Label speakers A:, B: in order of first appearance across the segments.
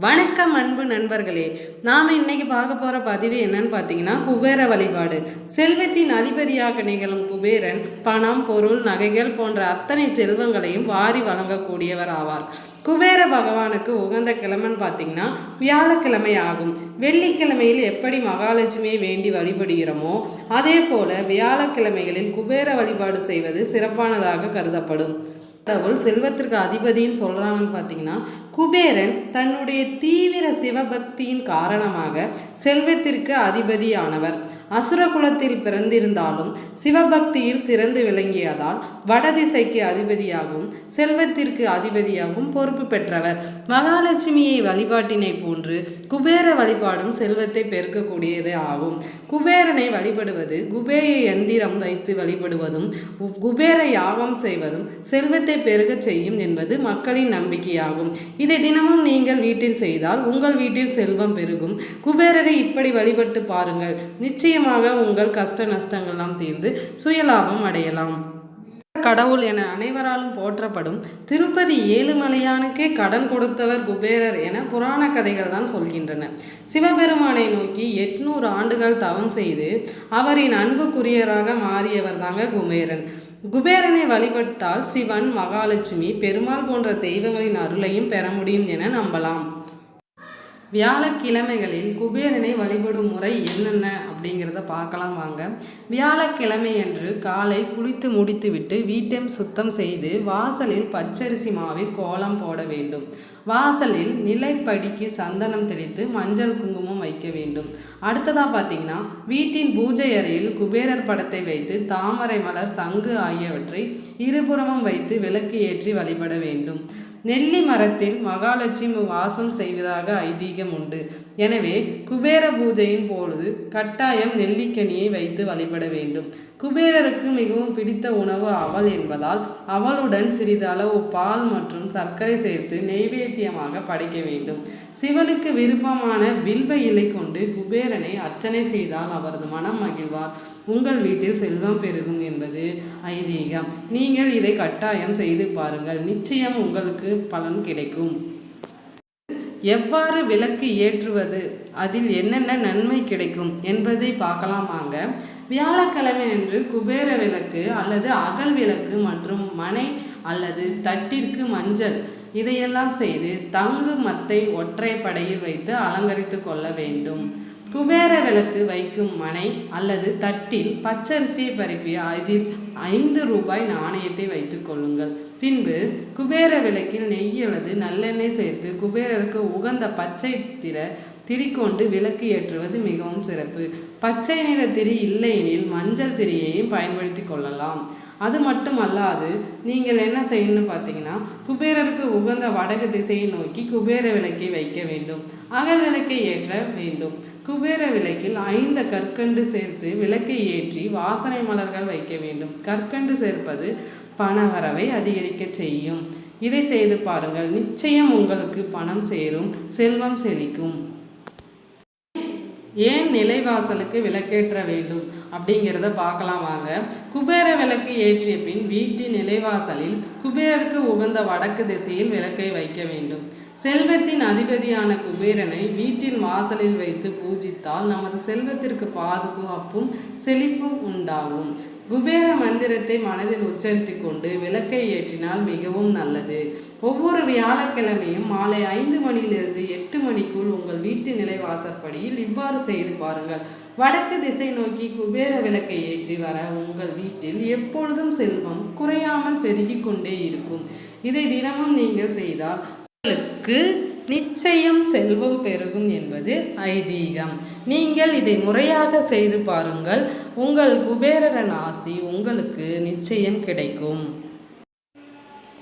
A: வணக்கம் அன்பு நண்பர்களே நாம் இன்னைக்கு பார்க்க போகிற பதிவு என்னன்னு பார்த்தீங்கன்னா குபேர வழிபாடு. செல்வத்தின் அதிபதியாக நிகழும் குபேரன் பணம் பொருள் நகைகள் போன்ற அத்தனை செல்வங்களையும் வாரி வழங்கக்கூடியவர் ஆவார். குபேர பகவானுக்கு உகந்த கிழமைன்னு பார்த்தீங்கன்னா வியாழக்கிழமை ஆகும். வெள்ளிக்கிழமையில் எப்படி மகாலட்சுமியை வேண்டி வழிபடுகிறோமோ அதே போல வியாழக்கிழமைகளில் குபேர வழிபாடு செய்வது சிறப்பானதாக கருதப்படும். கடவுள் செல்வத்திற்கு அதிபதின்னு சொல்கிறாங்கன்னு பார்த்தீங்கன்னா குபேரன் தன்னுடைய தீவிர சிவபக்தியின் காரணமாக செல்வத்திற்கு அதிபதியானவர். அசுர குலத்தில் பிறந்திருந்தாலும் சிவபக்தியில் சிறந்து விளங்கியதால் வடதிசைக்கு அதிபதியாகவும் செல்வத்திற்கு அதிபதியாகவும் பொறுப்பு பெற்றவர். மகாலட்சுமியை வழிபாட்டினை போன்று குபேர வழிபாடும் செல்வத்தை பெருக்கக்கூடியதே ஆகும். குபேரனை வழிபடுவது குபேர எந்திரம் வைத்து வழிபடுவதும் குபேர யாகம் செய்வதும் செல்வத்தை பெருகச் செய்யும் என்பது மக்களின் நம்பிக்கையாகும். இதை தினமும் நீங்கள் வீட்டில் செய்தால் உங்கள் வீட்டில் செல்வம் பெருகும். குபேரரை இப்படி வழிபட்டு பாருங்கள். நிச்சயம் நிச்சயமாக உங்கள் கஷ்ட நஷ்டங்கள்லாம் தீர்ந்து சுயலாபம் அடையலாம். கடவுள் என அனைவராலும் போற்றப்படும் திருப்பதி ஏழுமலையானுக்கே கடன் கொடுத்தவர் குபேரர் என புராண கதைகள் தான் சொல்கின்றன. சிவபெருமானை நோக்கி எட்நூறு ஆண்டுகள் தவம் செய்து அவரின் அன்புக்குரியராக மாறியவர் தாங்க குபேரன். குபேரனை வழிபட்டால் சிவன் மகாலட்சுமி பெருமாள் போன்ற தெய்வங்களின் அருளையும் பெற முடியும் என நம்பலாம். வியாழக்கிழமைகளில் குபேரனை வழிபடும் முறை என்னென்ன? அப்படிங்கிறத பார்க்கலாம் வாங்க. வியாழக்கிழமை அன்று காலை குளித்து முடித்துவிட்டு வீட்டை சுத்தம் செய்து வாசலில் பச்சரிசி மாவில் கோலம் போட வேண்டும். வாசலில் நிலைப்படிக்கு சந்தனம் தெளித்து மஞ்சள் குங்குமம் வைக்க வேண்டும். அடுத்ததாக பார்த்தீங்கன்னா வீட்டின் பூஜை அறையில் குபேரர் படத்தை வைத்து தாமரை மலர் சங்கு ஆகியவற்றை இருபுறமும் வைத்து விளக்கு ஏற்றி வழிபட வேண்டும். நெல்லி மரத்தில் மகாலட்சுமி வாசம் செய்வதாக ஐதீகம் உண்டு. எனவே குபேர பூஜையின் பொழுது கட்டாயம் நெல்லிக்கனியை வைத்து வழிபட வேண்டும். குபேரருக்கு மிகவும் பிடித்த உணவு அவள் என்பதால் அவளுடன் சிறிது அளவு பால் மற்றும் சர்க்கரை சேர்த்து நெய்வேத்தியமாக படைக்க வேண்டும். சிவனுக்கு விருப்பமான வில்வ இலை கொண்டு குபேரனை அர்ச்சனை செய்தால் அவரது மனம் மகிழ்வார். உங்கள் வீட்டில் செல்வம் பெருகும் என்பது ஐதீகம். நீங்கள் இதை கட்டாயம் செய்து பாருங்கள். நிச்சயம் உங்களுக்கு பலன் கிடைக்கும். எவ்வாறு விளக்கு ஏற்றுவது? அதில் என்னென்ன நன்மை கிடைக்கும் என்பதை பார்க்கலாமாங்க வியாழக்கிழமை அன்று குபேர விளக்கு அல்லது அகல் விளக்கு மற்றும் மனை அல்லது தட்டிற்கு மஞ்சள் இதையெல்லாம் செய்து தங்கு மத்தை ஒற்றை படையில் வைத்து அலங்கரித்து கொள்ள வேண்டும். குபேர விளக்கு வைக்கும் மனை அல்லது தட்டில் பச்சரிசியை பரப்பி அதில் ஐந்து ரூபாய் நாணயத்தை வைத்துக் கொள்ளுங்கள். பின்பு குபேர விளக்கில் நெய் அல்லது நல்லெண்ணெய் சேர்த்து குபேரருக்கு உகந்த பச்சை திற திரிக்கொண்டு விளக்கு ஏற்றுவது மிகவும் சிறப்பு. பச்சை நிற திரி இல்லையெனில் மஞ்சள் திரியையும் பயன்படுத்தி கொள்ளலாம். அது மட்டும் அல்லாது நீங்கள் என்ன செய்யணும்னு பார்த்தீங்கன்னா குபேரருக்கு உகந்த வடக்கு திசையை நோக்கி குபேர விளக்கை வைக்க வேண்டும். அகல் விளக்கை ஏற்ற வேண்டும். குபேர விளக்கில் ஐந்து கற்கண்டு சேர்த்து விளக்கை ஏற்றி வாசனை மலர்கள் வைக்க வேண்டும். கற்கண்டு சேர்ப்பது பணவரவை அதிகரிக்க செய்யும். இதை செய்து பாருங்கள். நிச்சயம் உங்களுக்கு பணம் சேரும் செல்வம் செழிக்கும். ஏன் நிலைவாசலுக்கு விளக்கேற்ற வேண்டும்? அப்படிங்கிறத பார்க்கலாம் வாங்க. குபேர விளக்கு ஏற்றிய பின் வீட்டின் நிலைவாசலில் குபேரருக்கு உகந்த வடக்கு திசையில் விளக்கை வைக்க வேண்டும். செல்வத்தின் அதிபதியான குபேரனை வீட்டின் வாசலில் வைத்து பூஜித்தால் நமது செல்வத்திற்கு பாதுகாப்பும் செழிப்பும் உண்டாகும். குபேர மந்திரத்தை மனதில் உச்சரித்து கொண்டு விளக்கை ஏற்றினால் மிகவும் நல்லது. ஒவ்வொரு வியாழக்கிழமையும் மாலை ஐந்து மணியிலிருந்து எட்டு மணிக்குள் உங்கள் வீட்டு நிலை வாசற்படியில் இவ்வாறு செய்து பாருங்கள். வடக்கு திசை நோக்கி குபேர விளக்கை ஏற்றி வர உங்கள் வீட்டில் எப்பொழுதும் செல்வம் குறையாமல் பெருகிக் கொண்டே இருக்கும். இதை தினமும் நீங்கள் செய்தால் உங்களுக்கு நிச்சயம் செல்வம் பெருகும் என்பது ஐதீகம். நீங்கள் இதை முறையாக செய்து பாருங்கள். உங்கள் குபேரன் ஆசி உங்களுக்கு நிச்சயம் கிடைக்கும்.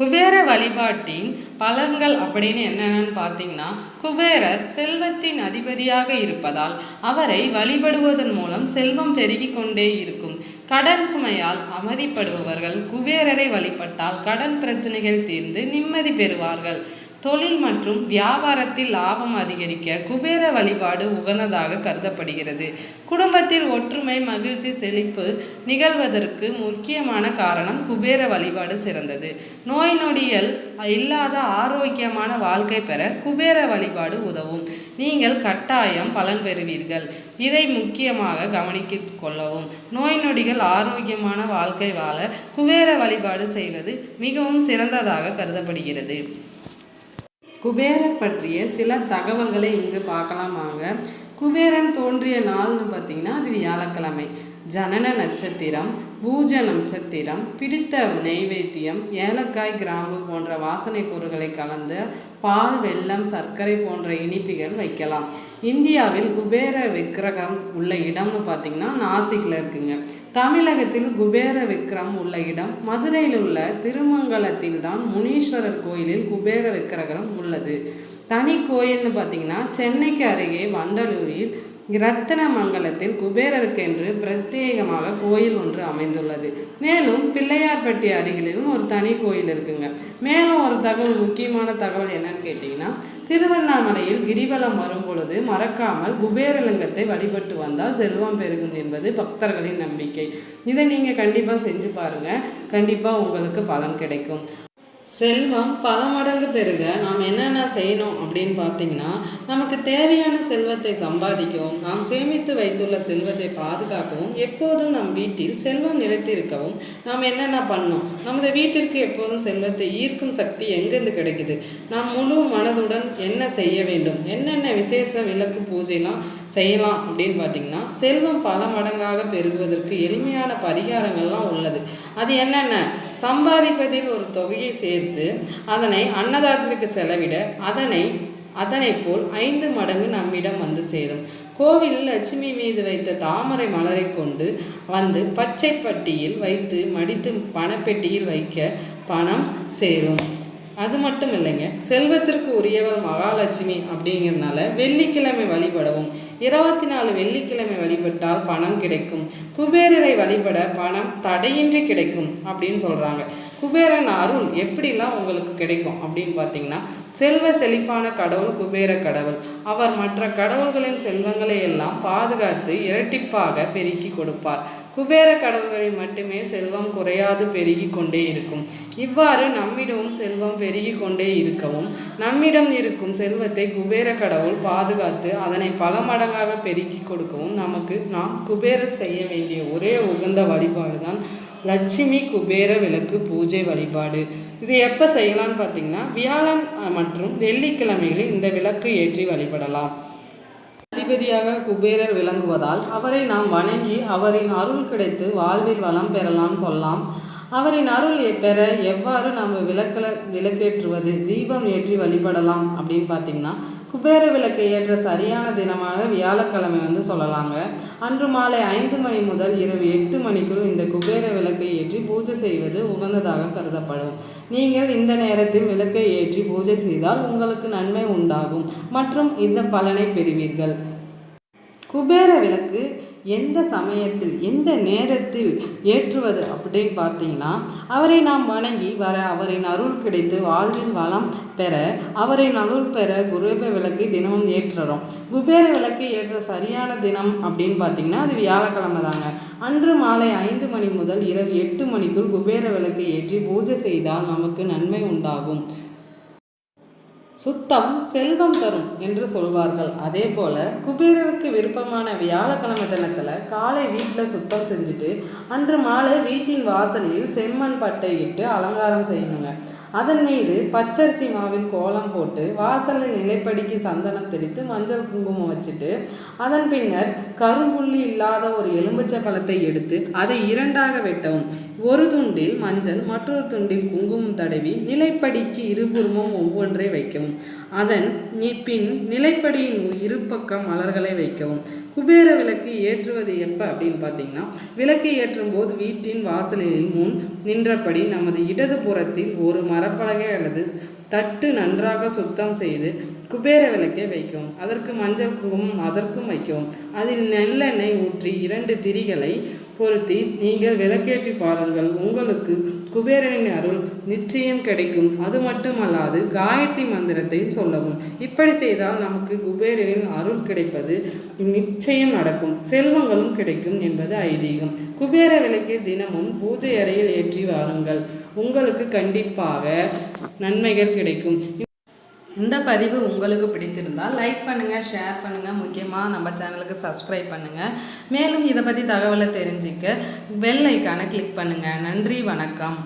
A: குபேர வழிபாட்டின் பலன்கள் அப்படின்னு என்னென்னு பார்த்தீங்கன்னா குபேரர் செல்வத்தின் அதிபதியாக இருப்பதால் அவரை வழிபடுவதன் மூலம் செல்வம் பெருகி கொண்டே இருக்கும். கடன் சுமையால் அவதிப்படுபவர்கள் குபேரரை வழிபட்டால் கடன் பிரச்சனைகள் தீர்ந்து நிம்மதி பெறுவார்கள். தொழில் மற்றும் வியாபாரத்தில் லாபம் அதிகரிக்க குபேர வழிபாடு உகந்ததாக கருதப்படுகிறது. குடும்பத்தில் ஒற்றுமை மகிழ்ச்சி செழிப்பு நிகழ்வதற்கு முக்கியமான காரணம் குபேர வழிபாடு சிறந்தது. நோய் நொடிகள் இல்லாத ஆரோக்கியமான வாழ்க்கை பெற குபேர வழிபாடு உதவும். நீங்கள் கட்டாயம் பலன் பெறுவீர்கள். இதை முக்கியமாக கவனித்து கொள்ளவும். நோய் நொடிகள் ஆரோக்கியமான வாழ்க்கை வாழ குபேர வழிபாடு செய்வது மிகவும் சிறந்ததாக கருதப்படுகிறது. குபேரர் பற்றிய சில தகவல்களை இங்கு பார்க்கலாம் வாங்க குபேரன் தோன்றிய நாள்னு பார்த்தீங்கன்னா அது வியாழக்கிழமை. ஜனன நட்சத்திரம். பூஜ நட்சத்திரம் பிடித்த நெய்வேத்தியம் ஏலக்காய் கிராம்பு போன்ற வாசனை பொருட்களை கலந்து பால் வெல்லம் சர்க்கரை போன்ற இனிப்புகள் வைக்கலாம். இந்தியாவில் குபேர விக்கிரகம் உள்ள இடம்னு பார்த்தீங்கன்னா நாசிக்கில் இருக்குங்க. தமிழகத்தில் குபேர விக்கிரம் உள்ள இடம் மதுரையில் உள்ள திருமங்கலத்தில் தான் முனீஸ்வரர் கோயிலில் குபேர விக்கிரகம் உள்ளது. தனி கோயில்னு பார்த்தீங்கன்னா சென்னைக்கு அருகே வண்டலூரில் ரத்தினமங்கலத்தில் குபேரருக்கென்று பிரத்யேகமாக கோயில் ஒன்று அமைந்துள்ளது. மேலும் பிள்ளையார்பட்டி அருகிலும் ஒரு தனி கோயில் இருக்குங்க. மேலும் ஒரு தகவல் முக்கியமான தகவல் என்னன்னு கேட்டிங்கன்னா திருவண்ணாமலையில் கிரிவலம் வரும் பொழுது மறக்காமல் குபேரலிங்கத்தை வழிபட்டு வந்தால் செல்வம் பெருகும் என்பது பக்தர்களின் நம்பிக்கை. இதை நீங்கள் கண்டிப்பாக செஞ்சு பாருங்கள் கண்டிப்பாக உங்களுக்கு பலன் கிடைக்கும். செல்வம் பல மடங்கு பெருக நாம் என்னென்ன செய்யணும் அப்படின்னு பார்த்தீங்கன்னா நமக்கு தேவையான செல்வத்தை சம்பாதிக்கவும் நாம் சேமித்து வைத்துள்ள செல்வத்தை பாதுகாக்கவும் எப்போதும் நம் வீட்டில் செல்வம் நிலைத்திருக்கவும் நாம் என்னென்ன பண்ணோம்? நமது வீட்டிற்கு எப்போதும் செல்வத்தை ஈர்க்கும் சக்தி எங்கேருந்து கிடைக்குது? நாம் முழு மனதுடன் என்ன செய்ய வேண்டும்? என்னென்ன விசேஷ விளக்கு பூஜைலாம் செய்யலாம் அப்படின்னு பார்த்தீங்கன்னா செல்வம் பல மடங்காக பெருகுவதற்கு எளிமையான பரிகாரங்கள்லாம் உள்ளது. அது என்னென்ன? சம்பாதிப்பதில் ஒரு தொகையை சேர்த்து அதனை அன்னதானத்திற்கு செலவிட அதனை அதனை போல் ஐந்து மடங்கு நம்மிடம் வந்து சேரும். கோவிலில் லட்சுமி மீது வைத்த தாமரை மலரை கொண்டு வந்து பச்சை பட்டியில் வைத்து மடித்து பணப்பெட்டியில் வைக்க பணம் சேரும். அது மட்டும் இல்லைங்க செல்வத்திற்கு உரியவர் மகாலட்சுமி அப்படிங்கிறதுனால வெள்ளிக்கிழமை வழிபடவும் இருபத்தி நாலு வெள்ளிக்கிழமை வழிபட்டால் பணம் கிடைக்கும் குபேரரை வழிபட பணம் தடையின்றி கிடைக்கும் அப்படின்னு சொல்கிறாங்க குபேரன் அருள் எப்படிலாம் உங்களுக்கு கிடைக்கும் அப்படின்னு பார்த்தீங்கன்னா செல்வ செழிப்பான கடவுள் குபேர கடவுள். அவர் மற்ற கடவுள்களின் செல்வங்களை எல்லாம் பாதுகாத்து இரட்டிப்பாக பெருக்கி கொடுப்பார். குபேர கடவுள்களில் மட்டுமே செல்வம் குறையாது பெருகி கொண்டே இருக்கும். இவ்வாறு நம்மிடமும் செல்வம் பெருகி கொண்டே இருக்கவும் நம்மிடம் இருக்கும் செல்வத்தை குபேர கடவுள் பாதுகாத்து அதனை பல மடங்காக பெருக்கி கொடுக்கவும் நமக்கு நாம் குபேரர் செய்ய வேண்டிய ஒரே உகந்த வழிபாடு தான் லட்சுமி குபேர விளக்கு பூஜை வழிபாடு. இது எப்போ செய்யலாம்னு பார்த்தீங்கன்னா வியாழன் மற்றும் வெள்ளிக்கிழமைகளில் இந்த விளக்கு ஏற்றி வழிபடலாம். அதிபதியாக குபேரர் விளங்குவதால் அவரை நாம் வணங்கி அவரின் அருள் கிடைத்து வாழ்வில் வளம் பெறலாம்னு சொல்லலாம். அவரின் அருள் பெற எவ்வாறு நம்ம விளக்கில் விளக்கேற்றுவது தீபம் ஏற்றி வழிபடலாம் அப்படின்னு பார்த்தீங்கன்னா குபேர விளக்கை ஏற்ற சரியான தினமாக வியாழக்கிழமை வந்து சொல்லலாங்க. அன்று மாலை ஐந்து மணி முதல் இரவு எட்டு மணிக்குள் இந்த குபேர விளக்கை ஏற்றி பூஜை செய்வது உகந்ததாக கருதப்படும். நீங்கள் இந்த நேரத்தில் விளக்கை ஏற்றி பூஜை செய்தால் உங்களுக்கு நன்மை உண்டாகும் மற்றும் இந்த பலனை பெறுவீர்கள். குபேர விளக்கு எந்த சமயத்தில் எந்த நேரத்தில் ஏற்றுவது அப்படின்னு பார்த்தீங்கன்னா அவரை நாம் வணங்கி வர அவரின் அருள் கிடைத்து வாழ்வில் வளம் பெற அவரின் அருள் பெற குருவேப விளக்கை தினமும் ஏற்றுறோம். குபேர விளக்கை ஏற்ற சரியான தினம் அப்படின்னு பார்த்தீங்கன்னா அது வியாழக்கிழமை தாங்க. அன்று மாலை ஐந்து மணி முதல் இரவு எட்டு மணிக்குள் குபேர விளக்கை ஏற்றி பூஜை செய்தால் நமக்கு நன்மை உண்டாகும். சுத்தம் செல்வம் தரும் என்று சொல்வார்கள். அதே போல் குபேரருக்கு விருப்பமான வியாழக்கிழமை தினத்தில் காலை வீட்டில் சுத்தம் செஞ்சுட்டு அன்று மாலை வீட்டின் வாசலில் செம்மண் பட்டை இட்டு அலங்காரம் செய்யணுங்க அதன் மீது பச்சரிசி மாவில் கோலம் போட்டு வாசலில் நிலைப்படிக்கு சந்தனம் தெளித்து மஞ்சள் குங்குமம் வச்சுட்டு அதன் பின்னர் கரும்புள்ளி இல்லாத ஒரு எலும்புச்சை பழத்தை எடுத்து அதை இரண்டாக வெட்டவும். ஒரு துண்டில் மஞ்சள் மற்றொரு துண்டில் குங்குமம் தடவி நிலைப்படிக்கு இருபுறமும் ஒவ்வொன்றை வைக்கவும். அதன் பின் நிலைப்படியின் இருபக்கம் மலர்களை வைக்கவும். குபேர விளக்கு ஏற்றுவது எப்போ அப்படின்னு பார்த்தீங்கன்னா விளக்கு ஏற்றும் போது வீட்டின் வாசலில் முன் நின்றபடி நமது இடது புறத்தில் ஒரு மரப்பலகை அல்லது தட்டு நன்றாக சுத்தம் செய்து குபேர விளக்கை வைக்கவும் அதற்கு மஞ்சள் குங்குமம் அதற்கும் வைக்கவும் அதில் நெல்லெண்ணெய் ஊற்றி இரண்டு திரிகளை பொருத்தி நீங்கள் விளக்கேற்றி பாருங்கள். உங்களுக்கு குபேரனின் அருள் நிச்சயம் கிடைக்கும். அது மட்டுமல்லாது காயத்ரி மந்திரத்தையும் சொல்லவும். இப்படி செய்தால் நமக்கு குபேரனின் அருள் கிடைப்பது நிச்சயம் நடக்கும். செல்வங்களும் கிடைக்கும் என்பது ஐதீகம். குபேர விளக்கை தினமும் பூஜை அறையில் ஏற்றி வாருங்கள். உங்களுக்கு கண்டிப்பாக நன்மைகள் கிடைக்கும். இந்த பதிவு உங்களுக்கு பிடித்திருந்தால் லைக் பண்ணுங்கள் ஷேர் பண்ணுங்கள் முக்கியமாக நம்ம சேனலுக்கு சப்ஸ்கிரைப் பண்ணுங்கள் மேலும் இதை பற்றி தகவலை தெரிஞ்சிக்க பெல் ஐக்கானை கிளிக் பண்ணுங்கள் நன்றி வணக்கம்.